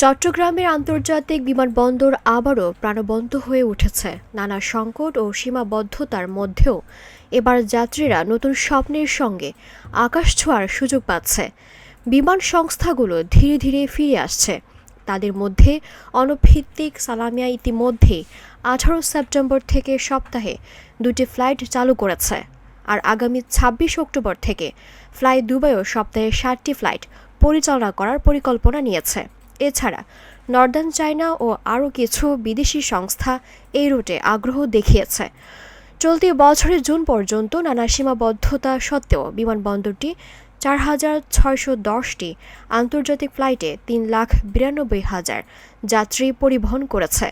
চট্টগ্রামের আন্তর্জাতিক বিমানবন্দর আবারও প্রাণবন্ত হয়ে উঠেছে। নানা সংকট ও সীমাবদ্ধতার মধ্যেও এবার যাত্রীরা নতুন স্বপ্নের সঙ্গে আকাশ ছোঁয়ার সুযোগ পাচ্ছে। বিমান সংস্থাগুলো ধীরে ধীরে ফিরে আসছে। তাদের মধ্যে অনভিত্তিক সালামিয়া ইতিমধ্যেই আঠারো সেপ্টেম্বর থেকে সপ্তাহে দুটি ফ্লাইট চালু করেছে আর আগামী ছাব্বিশ অক্টোবর থেকে ফ্লাই দুবাইও সপ্তাহে ষাটটি ফ্লাইট পরিচালনা করার পরিকল্পনা নিয়েছে। এছাড়া নর্দার্ন চায়না ও আরও কিছু বিদেশি সংস্থা এই রুটে আগ্রহ দেখিয়েছে। চলতি বছরের জুন পর্যন্ত নানা সীমাবদ্ধতা সত্ত্বেও বিমানবন্দরটি চার হাজার ছয়শো দশটি আন্তর্জাতিক ফ্লাইটে তিন লাখ বিরানব্বই হাজার যাত্রী পরিবহন করেছে।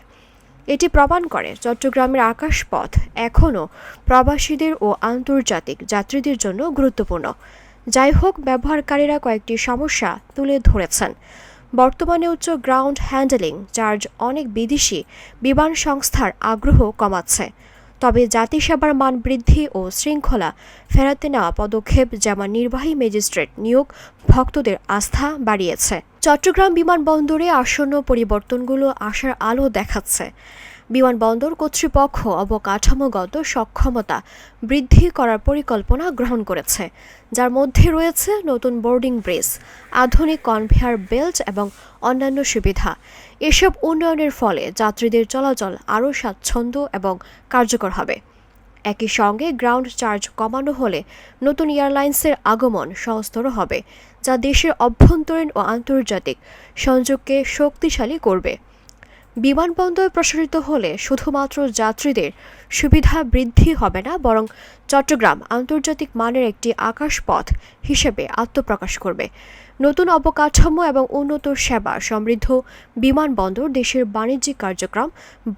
এটি প্রমাণ করে চট্টগ্রামের আকাশপথ এখনও প্রবাসীদের ও আন্তর্জাতিক যাত্রীদের জন্য গুরুত্বপূর্ণ। যাই হোক, ব্যবহারকারীরা কয়েকটি সমস্যা তুলে ধরেছেন। বর্তমানে উচ্চ গ্রাউন্ড হ্যান্ডেলিং চার্জ অনেক বিদেশি বিমান সংস্থার আগ্রহ কমাচ্ছে। তবে জাতিসেবার মান বৃদ্ধি ও শৃঙ্খলা ফেরাতে নেওয়া পদক্ষেপ যেমন নির্বাহী ম্যাজিস্ট্রেট নিয়োগ, ভক্তদের আস্থা বাড়িয়েছে। চট্টগ্রাম বিমানবন্দরে আসন্ন পরিবর্তনগুলো আসার আলো দেখাচ্ছে। বিমানবন্দর কর্তৃপক্ষ অবকাঠামোগত সক্ষমতা বৃদ্ধি করার পরিকল্পনা গ্রহণ করেছে, যার মধ্যে রয়েছে নতুন বোর্ডিং ব্রিজ, আধুনিক কনভেয়ার বেল্ট এবং অন্যান্য সুবিধা। এসব উন্নয়নের ফলে যাত্রীদের চলাচল আরও স্বাচ্ছন্দ্য এবং কার্যকর হবে। একই সঙ্গে গ্রাউন্ড চার্জ কমানো হলে নতুন এয়ারলাইন্সের আগমন সহজতর হবে, যা দেশের অভ্যন্তরীণ ও আন্তর্জাতিক সংযোগকে শক্তিশালী করবে। বিমানবন্দর প্রসারিত হলে শুধুমাত্র যাত্রীদের সুবিধা বৃদ্ধি হবে না, বরং চট্টগ্রাম আন্তর্জাতিক মানের একটি আকাশপথ হিসেবে আত্মপ্রকাশ করবে। নতুন অবকাঠামো এবং উন্নত সেবা, সমৃদ্ধ বিমানবন্দর, দেশের বাণিজ্যিক কার্যক্রম,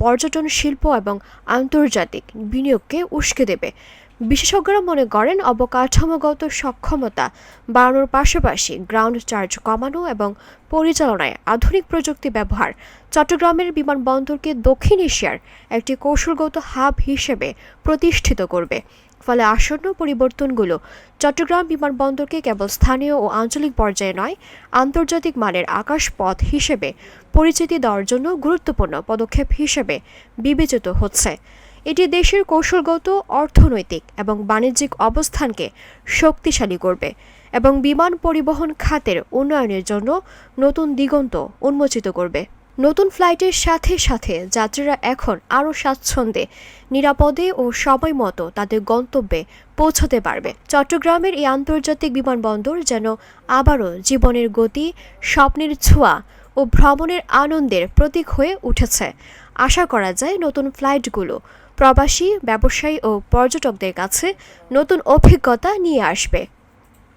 পর্যটন শিল্প এবং আন্তর্জাতিক বিনিয়োগকে উস্কে দেবে। বিশেষজ্ঞরা মনে করেন অবকাঠামোগত সক্ষমতা বাড়ানোর পাশাপাশি গ্রাউন্ড চার্জ কমানো এবং পরিচালনায় আধুনিক প্রযুক্তি ব্যবহার চট্টগ্রামের বিমানবন্দরকে দক্ষিণ এশিয়ার একটি কৌশলগত হাব হিসেবে প্রতিষ্ঠিত করবে। ফলে আসন্ন পরিবর্তনগুলো চট্টগ্রাম বিমানবন্দরকে কেবল স্থানীয় ও আঞ্চলিক পর্যায়ে নয়, আন্তর্জাতিক মানের আকাশপথ হিসেবে পরিচিতি দেওয়ার জন্য গুরুত্বপূর্ণ পদক্ষেপ হিসেবে বিবেচিত হচ্ছে। এটি দেশের কৌশলগত, অর্থনৈতিক এবং বাণিজ্যিক অবস্থানকে শক্তিশালী করবে এবং বিমান পরিবহন খাতের উন্নয়নের জন্য নতুন দিগন্ত উন্মোচিত করবে। নতুন ফ্লাইটের সাথে সাথে যাত্রীরা এখন আরও স্বাচ্ছন্দ্যে, নিরাপদে ও সময় মতো তাদের গন্তব্যে পৌঁছতে পারবে। চট্টগ্রামের এই আন্তর্জাতিক বিমানবন্দর যেন আবারও জীবনের গতি, স্বপ্নের ছোঁয়া ও ভ্রমণের আনন্দের প্রতীক হয়ে উঠেছে। আশা করা যায় নতুন ফ্লাইটগুলো প্রবাসী ব্যবসায়ী ও পর্যটকদের কাছে নতুন অভিজ্ঞতা নিয়ে আসবে।